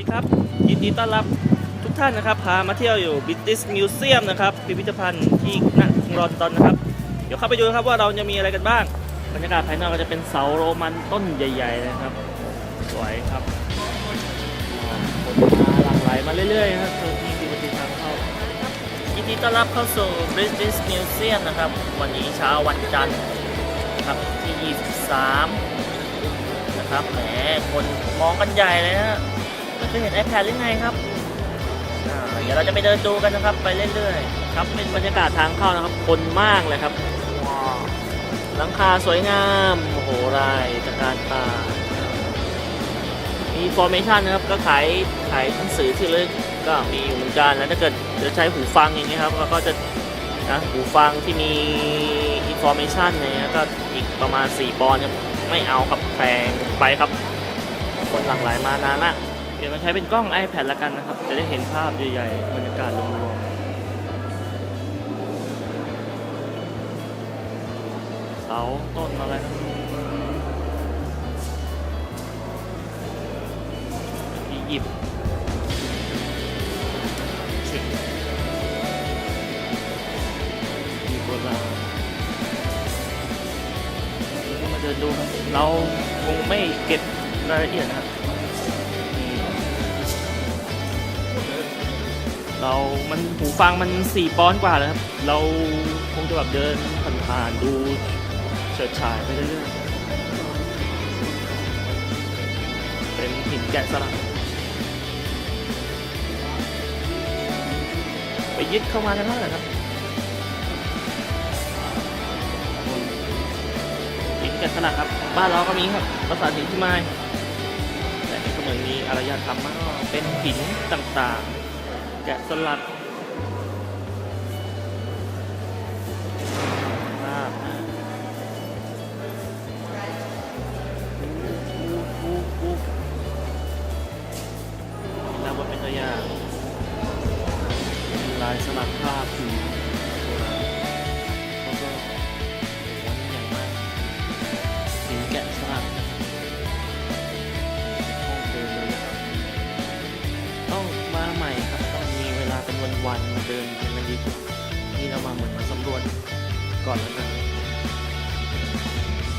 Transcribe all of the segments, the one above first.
ดีครับ ยินดีต้อนรับทุกท่านนะครับ พามาเที่ยวอยู่ British Museum นะครับพิพิธภัณฑ์ที่ณกรุงลอนดอนนะครับ เดี๋ยวเข้าไปดูนะครับว่าเราจะมีอะไรกันบ้าง บรรยากาศภายนอกก็จะเป็นเสาโรมันต้นใหญ่ ๆ นะครับ สวยครับคนมาหลั่งไหลมาเรื่อยๆนะครับนี่คือประตูทางเข้ายินดีต้อนรับเข้าสู่ British Museum นะครับ วันนี้เช้าวันจันทร์ครับที่ 23 นะครับแหมคนมองกันใหญ่เลยนะ ไม่เคยเห็น iPad หรือไงครับอ่าเดี๋ยวเราจะไปเดินดูกันนะครับ ไปเรื่อยๆครับเป็นบรรยากาศทางเข้านะครับ คนมากเลยครับว้าวหลังคาสวยงามโอ้โหรายตะการตามี formation นะครับก็ขายขายหนังสือที่ระลึกก็มีอยู่เหมือนกันแล้วถ้าเกิดจะใช้หูฟังอย่างนี้ยครับก็จะนะหูฟังที่มี information เนี่ยก็อีกประมาณ 4 ปอนด์ครับไม่เอาครับแพงไปครับ คนหลั่งไหลมานานละ เดี๋ยวมาใช้เป็นกล้อง iPad ละกันนะครับ จะได้เห็นภาพใหญ่ๆบรรยากาศรวมๆเสาต้นอะไรอียิปต์มีโบราณเดี๋ยวมาเดินดูครับ เราคงไม่เก็บรายละเอียดนะครับ เรามันหูฟังมัน4ปอนกว่าแล้วครับ เราคงจะแบบเดินผ่านๆดูเฉิดฉายไปเรื่อยๆเป็นหินแกะสลักไปยึดเข้ามาทั้งนั้นแหละครับหินแกะสลักครับ บ้านเราก็มีครับภาษาถิ่นที่ไม้แต่ในี่ก็เมือนมีอารยธรรมมากเป็นหินต่างๆ แกะสลัด วันมาเดินกันมันดีกว่านี่เรามาเหมือนมาสำรวจก่อนแล้วกัน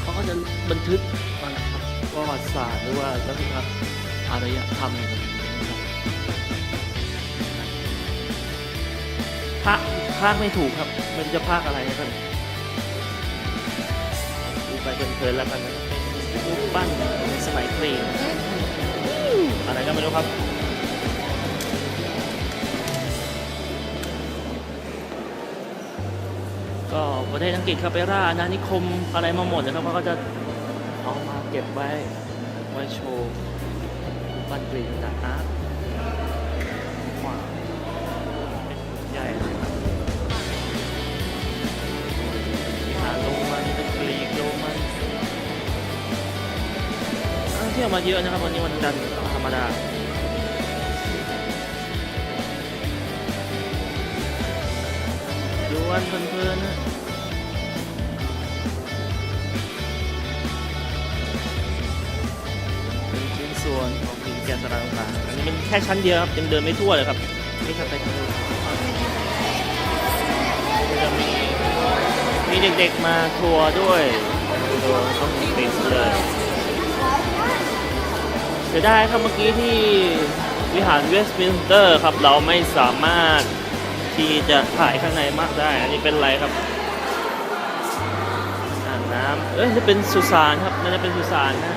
เขาก็จะบันทึกมานะครับประวัติศาสตร์หรือว่าวัฒนธรรมอารยธรรมนะครับภาคภาคไม่ถูกครับ มันจะภาคอะไรครับดูไปเพลินๆแล้วกันนะครับเป็นรูปปั้นในสมัยครีมอะไรก็ไม่รู้ครับ ก็ประเทศอังกฤษครับไปร่าอาณานิคมอะไรมาหมดนะครับเขาก็จะเอามาเก็บไว้ไว้โชว์รูปปั้นกรีกต่างอาร์ตว้าเป็นใหญ่เลยครับวิหารโรมันเป็นกรีกโรมันเที่ยวมาเยอะนะครับวันนี้วันจันทร์ธรรมดาดูวันเพลินๆนะ หินแกะสลักต่าอันนี้เป็นแค่ชั้นเดียวครับยังเดินไม่ทั่วเลยครับนี่ครับไปทางนู้นจะมีมีเด็กๆมาทัวร์ด้วยดูต้องติดเลยเสียดายครับเมื่อกี้ที่วิหารเวสต์มินสเตอร์ครับเราไม่สามารถที่จะถ่ายข้างในมากได้ อันนี้เป็นไรครับอ่างน้ำเอ้ยจะเป็นสุสานครับน่าจะเป็นสุสานนะ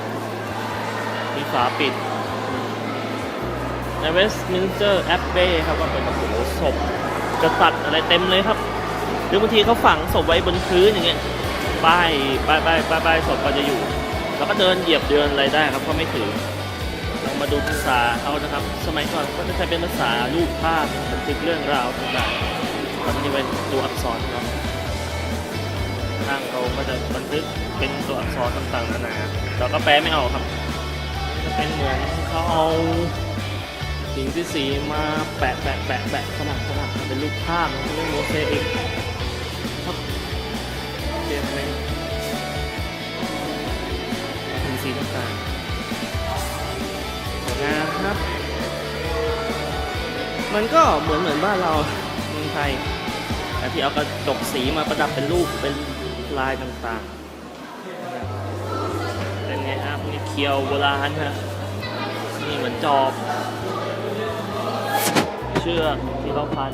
มีฝาปิด ในเวสต์มินสเตอร์แอ b เบครับก็เป็นโอ้โหศพจะตัดอะไรเต็มเลยครับหรือบางทีเขาฝังศพไว้บนพื้นอย่างเงี้ยป้ายป้ายป้ายป้ายป้ายศพก็จะอยู่ แล้วก็เดินเหยียบเดินอะไรได้ครับเขาไม่ถือเรามาดูภาษาเขานะครับ สมัยก่อนก็จะใช้เป็นภาษารูปภาพบันทึกเรื่องราวต่างๆตอนนี้เป็นตัวอักษรครับทางเราก็จะบันทึกเป็นตัวอักษรต่างๆนานาเราก็แปลไม่ออกครับจะเป็นเหมือนเขาเอา สิ่งที่สีมาแปะแปะแปะแปะสลักสลักเป็นรูปภาพนเรียกโมเสกครับเกมเลยถึงสีต่างๆสวยงามครับ มันก็เหมือนเหมือนบ้านเราเมืองไทยแต่ที่เอากระจกสีมาประดับเป็นรูปเป็นลายต่างๆ เป็นไงครับนี่เคียวโบราณฮะนี่เหมือนจอบ เชือกที่เขาพัน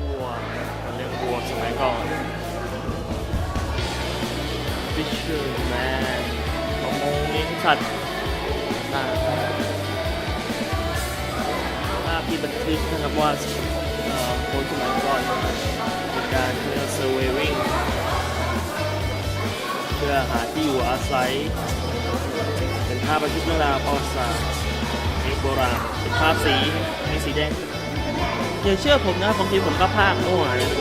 วัวมันเลี้ยงวัวสมัยก่อน Fisherman ประมงเลี้ยงสัตว์ต่างภาพที่บันทึกนะครับว่าคนสมัยก่อนเป็นการเพื่อ surveying เพื่อหาที่อยู่อาศัย เป็นภาพบันทึกเรื่องราวประวัติศาสตร์ บราณภาพสีมีสีแดงอย่าเชื่อผมนะบางทีผมก็ภาพมั่วนะ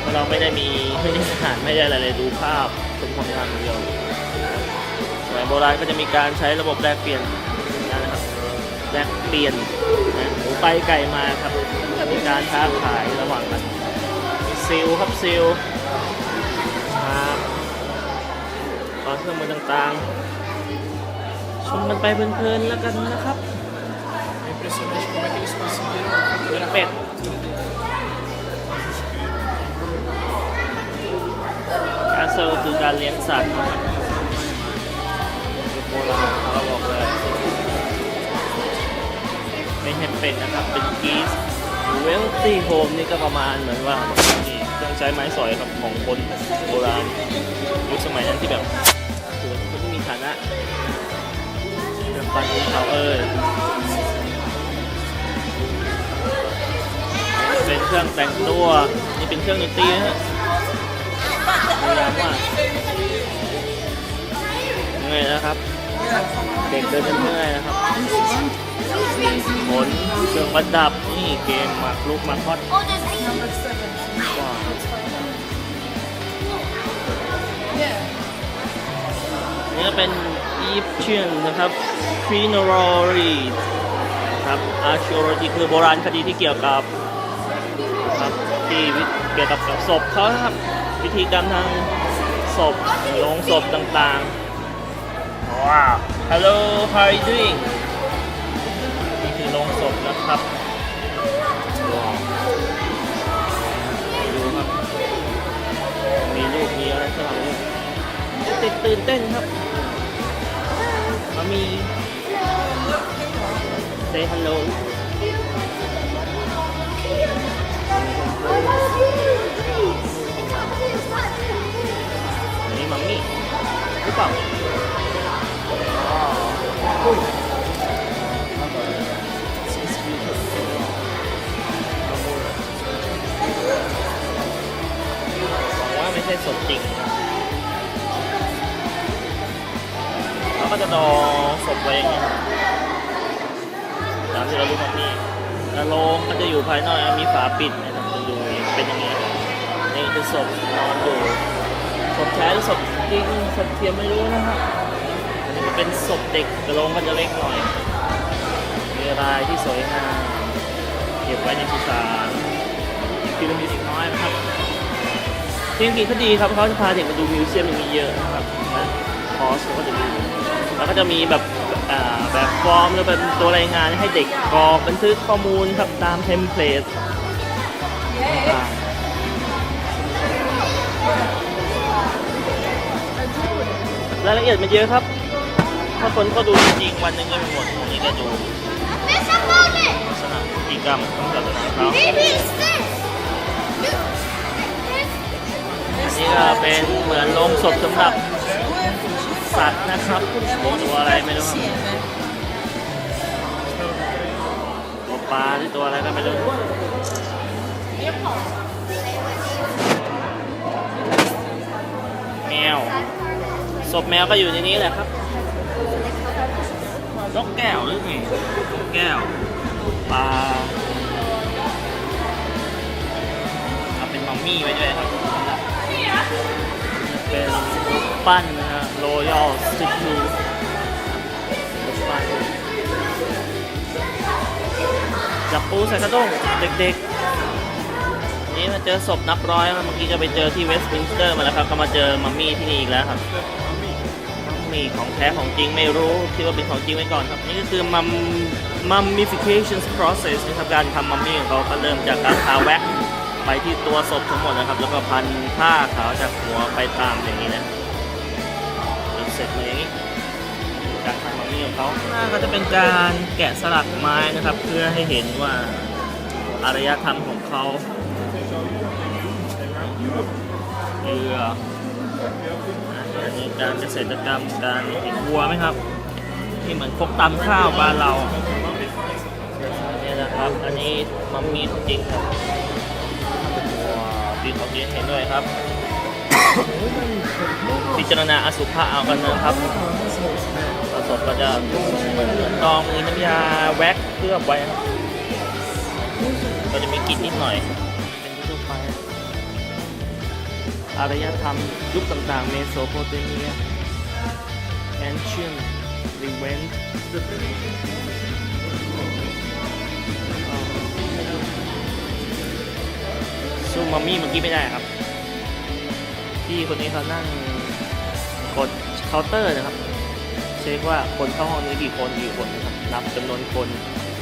เพราะเราไม่ได้มีไม่ได้อ่านไม่ได้อะไรเลยดูภาพเป็นความงามอย่างเดียวสมัยโบราณก็จะมีการใช้ระบบแลกเปลี่ยนนะครับแลกเปลี่ยนนะหมูไปไก่มาครับมีการค้าขายระหว่างกันมีซิลครับซิลครับตอนเครื่องมือต่างๆชมกันไปเพลินๆแล้วกันนะครับ impressionante como é que eles conseguiram เลี้ยงเป็ดแคสเซิลคือการเลี้ยงสัตว์นะครับโบราณเราบอกเลยไม่ใช่เป็ดนะครับ เป็นกีสเวลตี้โฮมนี่ก็ประมาณเหมือนว่านี่เครื่องใช้ไม้สอยครับของคนโบราณยุคสมัยนั้นที่แบบถือว่าคนที่มีฐานะเรื่องปันเขาเออ เป็นเครื่องแต่งตัวนี่เป็นเครื่องดนตรีนะฮะดูยาวมากเหนื่อยนะครับ เด็กเดินกันเมื่อยนะครับผลเครื่องประดับนี่เกมหมากลุกหมากฮอตว้าวนี่ก็เป็นอีฟเชียนนะครับฟ u น e r a l y ครับอาร์ e โ o จีคือโบราณคดีที่เกี่ยวกับ ที่วิเกี่ยวกับกับศพเขาครับวิธีการทางศพลงศพต่างๆ ว้าว Hello how are you doing นี่คือลงศพนะครับว้าวดูครับ มีรูปมีอะไรสลับเลยติดตื่นเต้นครับมามี say hello อันนี้มัมมี่หรือเปล่า นะครับอันนี้ก็เป็นศพเด็กกระโหลกก็จะเล็กหน่อย มีลายที่สวยงามเก็บไว้ในสุสานพีระมิดอีกน้อยนะครับจริงๆเขาดีครับเขาจะพาเด็กมาดูมิวเซียมอย่างนี้เยอะนะครับนะคอร์สเขาก็จะมีแล้วก็จะมีแบบแบบฟอร์มหรือเป็นตัวรายงานให้เด็กกรอกบันทึกข้อมูลครับตามเทมเพลต รายละเอียดมันเยอะครับ ถ้าคนก็ดูจริงวันหนึ่งก็ไม่หมดตรงนี้ก็ดูลักษณะพฤติกรรมของศาสนาเขาอันนี้ก็เป็นเหมือนโรงศพสำหรับสัตว์นะครับตัวอะไรไม่รู้ครับตัวปลาหรือตัวอะไรก็ไม่รู้ ศพแมวก็อยู่ในนี้แหละครับนกแก้วหรือไงนกแก้วปลาเอาเป็นมัมมี่ไว้ด้วยครับ เป็นรูปปั้นนะฮะ Royal Statue รูปปั้นจับปูใส่กระด้งเด็กๆ นี่มาเจอศพนับร้อยแล้วเมื่อกี้ก็ไปเจอที่เวสต์มินสเตอร์มาแล้วครับ ก็มาเจอมัมมี่ที่นี่อีกแล้วครับ มีของแท้ของจริงไม่รู้คิดว่าเป็นของจริงไว้ก่อนครับ นี่ก็คือมัม mummification process นะครับการทำมัมมี่ของเขาก็เริ่มจากการทาแว็กไปที่ตัวศพทั้งหมดนะครับ แล้วก็พันผ้าขาวจากหัวไปตามอย่างนี้นะจนเสร็จมาอย่างนี้การทำมัมมี่ของเขาหน้าก็จะเป็นการแกะสลักไม้นะครับ เพื่อให้เห็นว่าอารยธรรมของเขาเรือ อันนี้การเกษตรกรรมการเห็นวัวไหมครับที่เหมือนพกตำข้าวบ้านเราอันนี้นะครับอันนี้มัมมี่จริงครับว้าวปีของจริงเห็นด้วยครับ พิจารณาอสุภะเอากันนะครับผสมก็จะเหมือนตองมีน้ำยาแว็กซ์เคลือบไว้ครับก็จะมีกลิ่นนิดหน่อย เป็นทั่วไป อารยธรรม ยุคต่างๆ เมโสโปเตเมีย ancient Levant ซูมามี่เมื่อกี้ไม่ได้ครับพี่คนนี้เขานั่งกดเคาน์เตอร์นะครับ เช็คว่าคนเข้าห้องนี้กี่คนกี่คนนะครับนับจำนวนคน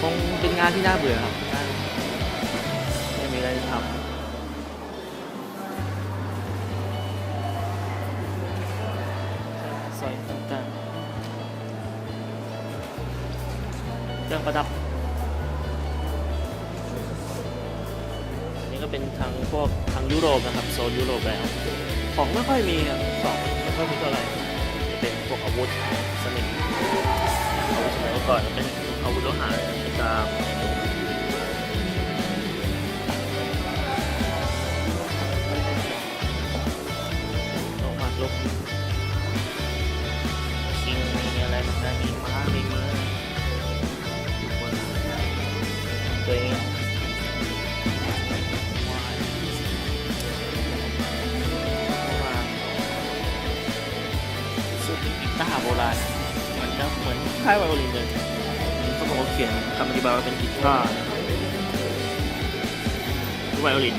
คงเป็นงานที่น่าเบื่อครับ ประดับ อันนี้ก็เป็นทางพวกทางยุโรปนะครับโซนยุโรปแล้ว ของไม่ค่อยมีครับของไม่ค่อยมีเท่าไหร่ เป็นพวกอาวุธสนิมอาวุธสมัยก่อนเป็น กีตาร์โบราณเหมือนจะเหมือนคล้ายไวโอลินเลยเขาบอกว่าเขียนคำอธิบายว่าเป็นกีตาร์ไวโอลิน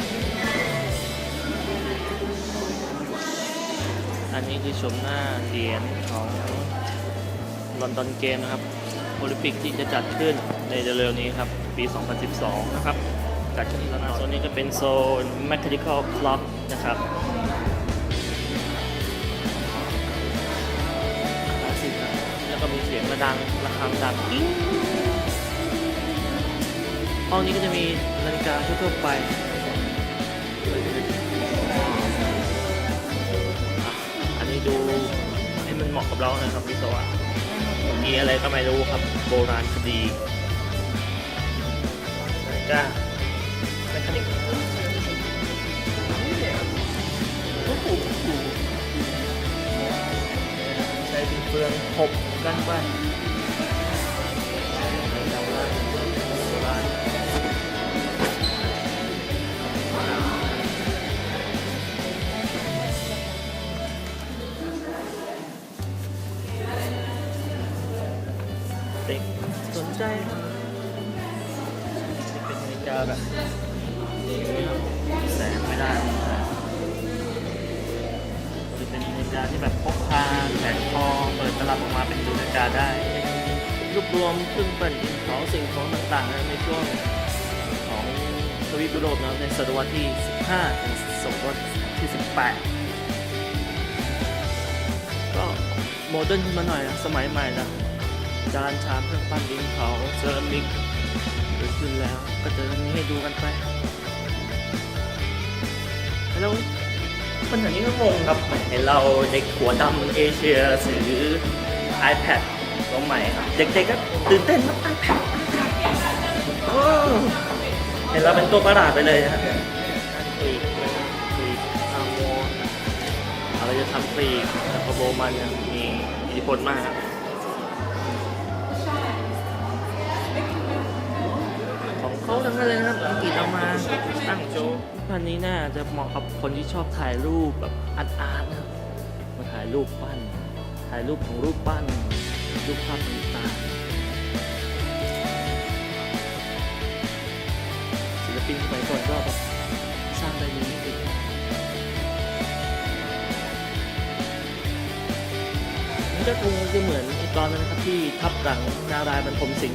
อันนี้คือชมหน้าเหรียญของลอนดอนเกมนะครับโอลิมปิกที่จะจัดขึ้นในเร็วๆนี้ครับ ปี 2012 นะครับ จัดขึ้นที่ลอนดอนโซนนี้ก็เป็นโซน mechanical clock นะครับ ดังระฆังดังกิ้งห้องนี้ก็จะมีนาฬิกาทั่วๆไปอะอันนี้ดูให้มันเหมาะกับเราหนะครับวิศวะมีอะไรก็ไม่รู้ครับโบราณคดีนาฬิกาแมคานิกโอ้โหใช้เป็นเฟืองหบ กันไปเด็กสนใจครับเป็นนาฬิกาแบบแสงไม่ได้จะเป็นนาฬิกาที่แบบพกพาแขนคอเปิดตลับออกมาเป็น กาได้รวบรวมเครื่องประดิษฐ์ของสิ่งของต่างๆนะในช่วงของทวีปยุโรปนะในศตวรรษที่ 15 ถึงศตวรรษที่ 18 ก็โมเดิร์นขึ้นมาหน่อยนะสมัยใหม่นะจานชามเครื่องปั้นดินเผาเซรามิกเกิดขึ้นแล้วก็จะมีให้ดูกันไปแล้วปัญหานี้ก็งงครับเห็นเราเด็กหัวดำเอเชียถือ iPad ตัวใหม่ครับ เด็กๆก็ตื่นเต้นมาก iPad โอ้เห็นเราเป็นตัวประหลาดไปเลยฮะปลีกเลยนะปลีกอาโมอะไรจะทำปลีกแต่พอโบมันเนี่ยมีอิทธิพลมากครับของเขาทั้งนั้นเลยนะครับอังกฤษเอามาตั้งโชว์พันนี้น่าจะเหมาะกับคนที่ชอบถ่ายรูปแบบอาร์ตๆนะครับมาถ่ายรูปปั้น ถ่ายรูปของรูปปั้นรูปภาพต่างๆศิลปินสมัยก่อนก็แบบสร้างได้ดีนิงมันก็คงจะเหมือนอีตอนนั้นะครับที่ทับหลังนารายบรรพมสิง